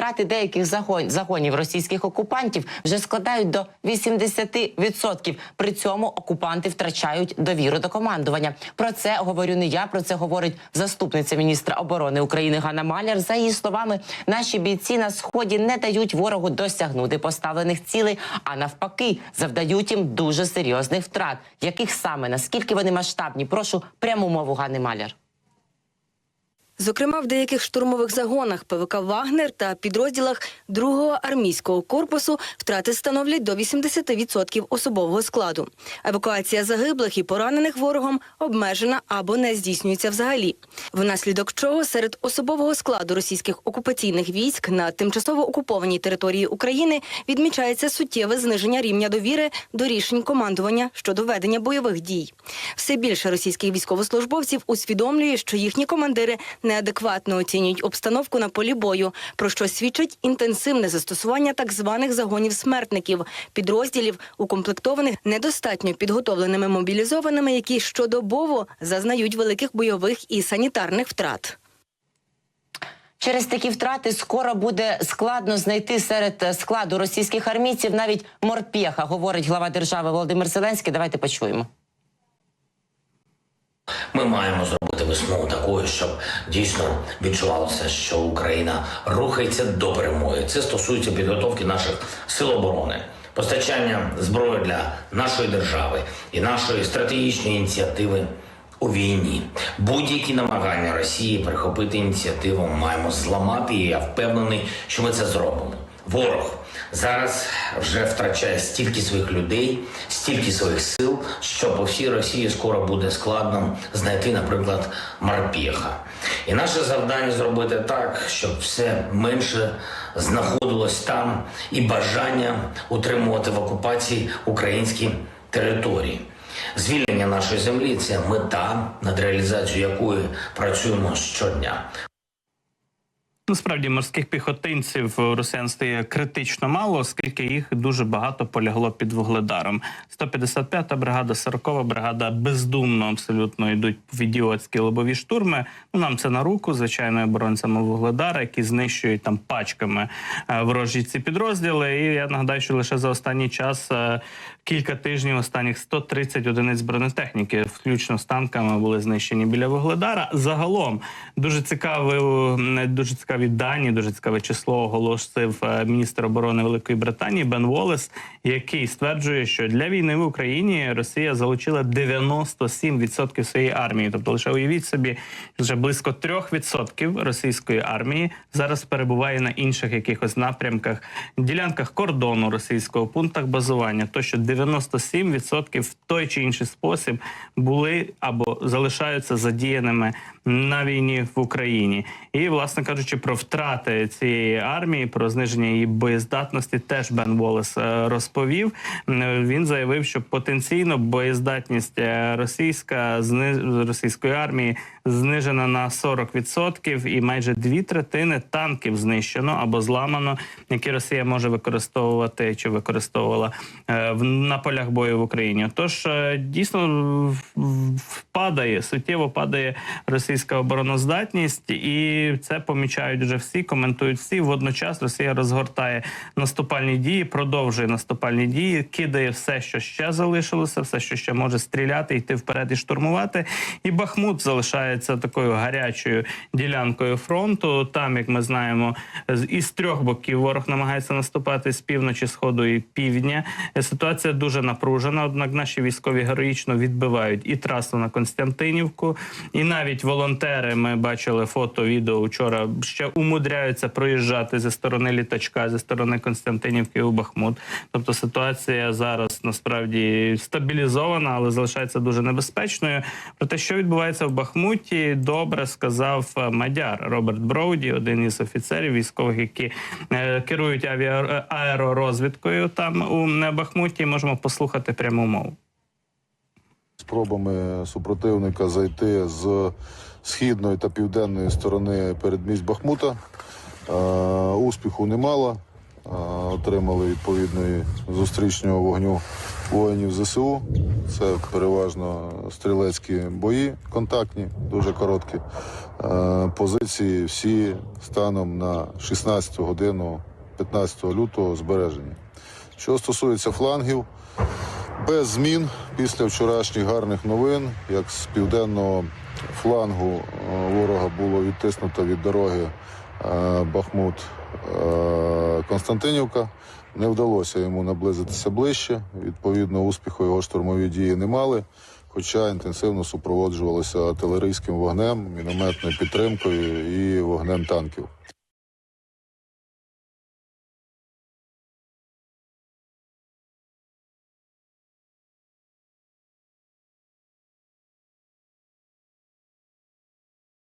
втрати деяких загон- загонів російських окупантів вже складають до 80%. При цьому окупанти втрачають довіру до командування. Про це говорю не я. Про це говорить заступниця міністра оборони України Ганна Маляр. За її словами, наші бійці на сході не дають ворогу досягнути поставлених цілей, а навпаки, завдають їм дуже серйозних втрат. Яких саме наскільки вони масштабні? Прошу пряму мову Ганни Маляр. Зокрема, в деяких штурмових загонах ПВК Вагнер та підрозділах 2-го армійського корпусу втрати становлять до 80% особового складу. Евакуація загиблих і поранених ворогом обмежена або не здійснюється взагалі. Внаслідок чого серед особового складу російських окупаційних військ на тимчасово окупованій території України відмічається суттєве зниження рівня довіри до рішень командування щодо ведення бойових дій. Все більше російських військовослужбовців усвідомлює, що їхні командири неадекватно оцінюють обстановку на полі бою, про що свідчить інтенсивне застосування так званих загонів смертників, підрозділів, укомплектованих недостатньо підготовленими мобілізованими, які щодобово зазнають великих бойових і санітарних втрат. Через такі втрати скоро буде складно знайти серед е, складу російських армійців навіть морпєха, говорить глава держави Володимир Зеленський. Давайте почуємо. Ми маємо зробити весну такою, щоб дійсно відчувалося, що Україна рухається до перемоги. Це стосується підготовки наших сил оборони, постачання зброї для нашої держави і нашої стратегічної ініціативи у війні. Будь-які намагання Росії перехопити ініціативу маємо зламати. І я впевнений, що ми це зробимо. Ворог зараз вже втрачає стільки своїх людей, стільки своїх сил, що по всій Росії скоро буде складно знайти, наприклад, Марпєха. І наше завдання зробити так, щоб все менше знаходилось там, і бажання утримувати в окупації українські території. Звільнення нашої землі це мета, над реалізацією якої працюємо щодня. Насправді морських піхотинців росіян стає критично мало, оскільки їх дуже багато полягло під вугледаром. 155-та бригада, 40-та бригада бездумно абсолютно йдуть в ідіотські лобові штурми. Ну нам це на руку, звичайно, оборонцями вугледара, які знищують там пачками е, ворожі ці підрозділи. І я нагадаю, що лише за останній час е, кілька тижнів останніх 130 одиниць бронетехніки, включно з танками, були знищені біля вугледара. Загалом дуже цікавий, дуже цікаві дані, дуже цікаве число оголосив е, міністр оборони Великої Британії Бен Волес, який стверджує, що для війни в Україні Росія залучила 97% своєї армії. Тобто, лише уявіть собі, вже близько 3% російської армії зараз перебуває на інших якихось напрямках, ділянках кордону російського, пунктах базування. То що 97% в той чи інший спосіб були або залишаються задіяними на війні в Україні. І, власне кажучи, про втрати цієї армії, про зниження її боєздатності, теж Бен Волес е, розповів. Він заявив, що потенційно боєздатність е, російська російської армії знижена на 40% і майже дві третини танків знищено або зламано, які Росія може використовувати чи використовувала е, на полях бою в Україні. Тож дійсно в- в- суттєво падає російська обороноздатність, і це помічають вже всі, коментують всі. Водночас Росія розгортає наступальні дії, продовжує наступальні дії, кидає все, що ще залишилося, все, що ще може стріляти, йти вперед і штурмувати. І Бахмут залишається такою гарячою ділянкою фронту. Там, як ми знаємо, з із трьох боків ворог намагається наступати з півночі, сходу і півдня. Ситуація дуже напружена. Однак наші військові героїчно відбивають і трасу на Константинівку, і навіть волонтери. Ми бачили фото, відео вчора ще умудряються проїжджати зі сторони літачка, зі сторони Константинівки у Бахмут. Тобто ситуація зараз насправді стабілізована, але залишається дуже небезпечною. Про те, що відбувається в Бахмуті, добре сказав е, мадяр Роберт Броуді, один із офіцерів військових, які е, керують авіа е, там у Бахмуті. Можемо послухати пряму мову. Спробами супротивника зайти з східної та південної сторони передмість Бахмута. Е, Успіху немало. Е, Отримали відповідної зустрічного вогню воїнів ЗСУ. Це переважно стрілецькі бої, контактні, дуже короткі. Е, Позиції всі станом на 16 годину 15 лютого збережені. Що стосується флангів, без змін після вчорашніх гарних новин, як з південного флангу е, ворога було відтиснуто від дороги е, Бахмут е, Константинівка. Не вдалося йому наблизитися ближче. Відповідно, успіху його штурмові дії не мали, хоча інтенсивно супроводжувалися артилерійським вогнем, мінометною підтримкою і вогнем танків.